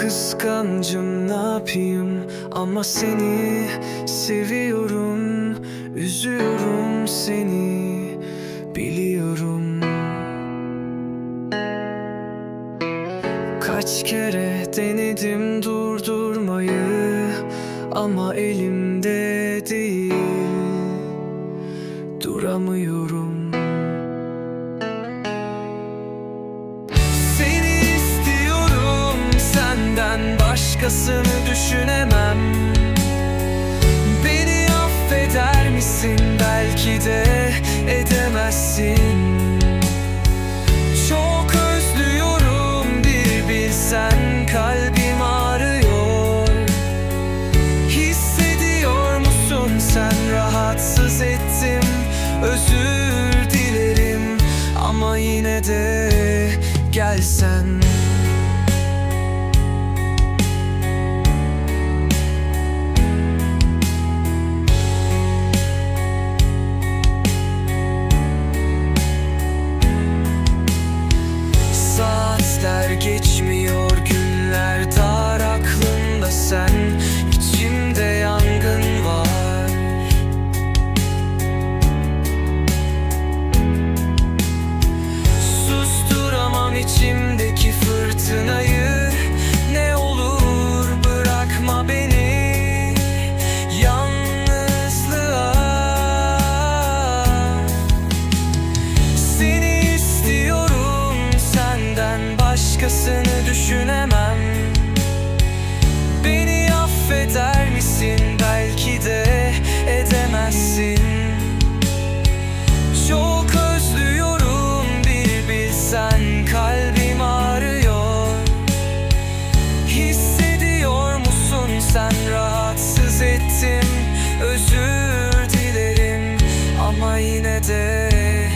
Kıskancım ne yapayım? Ama seni seviyorum Üzüyorum seni biliyorum. Kaç kere denedim durdurmayı ama elimde değil. Duramıyorum başkasını düşünemem. Beni affeder misin? Belki de edemezsin. Çok özlüyorum bir bilsen. Kalbim ağrıyor. Hissediyor musun? Sen rahatsız ettim. Özür dilerim. Ama yine de gelsen içimdeki fırtınayı. Ne olur bırakma beni. Yalnızlığa. Seni istiyorum senden başkasını düşünemem. de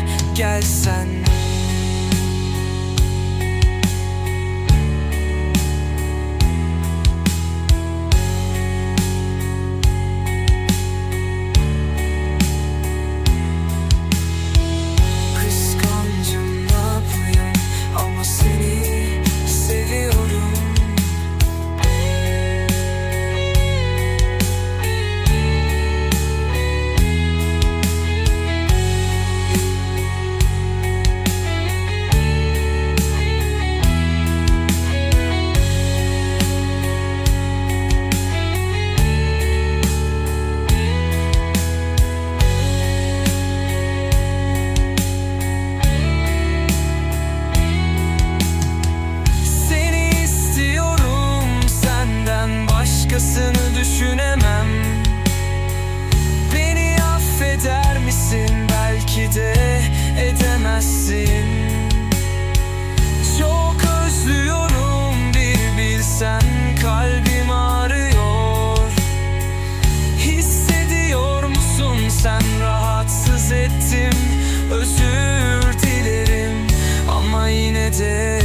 did